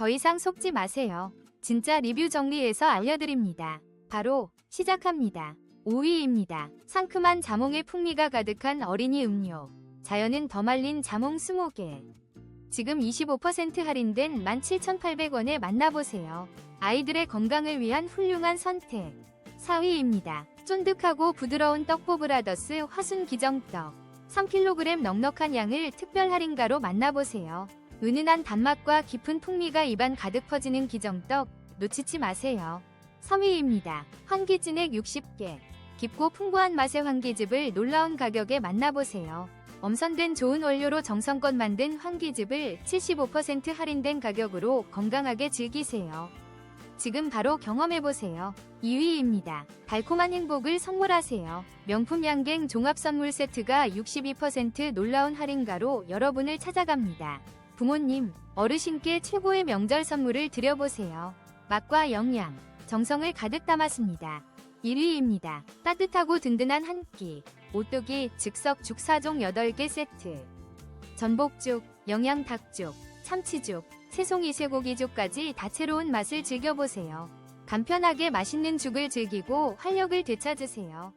더 이상 속지 마세요. 진짜 리뷰 정리해서 알려드립니다. 바로 시작합니다. 5위입니다. 상큼한 자몽의 풍미가 가득한 어린이 음료. 자연은 더 말린 자몽 20개. 지금 25% 할인된 17,800원에 만나보세요. 아이들의 건강을 위한 훌륭한 선택. 4위입니다. 쫀득하고 부드러운 떡보브라더스 화순 기정떡. 3kg 넉넉한 양을 특별 할인가로 만나보세요. 은은한 단맛과 깊은 풍미가 입안 가득 퍼지는 기정떡 놓치지 마세요. 3위입니다. 황기진액 60개. 깊고 풍부한 맛의 황기즙을 놀라운 가격에 만나보세요. 엄선된 좋은 원료로 정성껏 만든 황기즙을 75% 할인된 가격으로 건강하게 즐기세요. 지금 바로 경험해보세요. 2위입니다. 달콤한 행복을 선물하세요. 명품 양갱 종합 선물 세트가 62% 놀라운 할인가로 여러분을 찾아갑니다. 부모님, 어르신께 최고의 명절 선물을 드려보세요. 맛과 영양, 정성을 가득 담았습니다. 1위입니다. 따뜻하고 든든한 한 끼. 오뚜기 즉석 죽 4종 8개 세트. 전복죽, 영양닭죽, 참치죽, 새송이 쇠고기죽까지 다채로운 맛을 즐겨보세요. 간편하게 맛있는 죽을 즐기고 활력을 되찾으세요.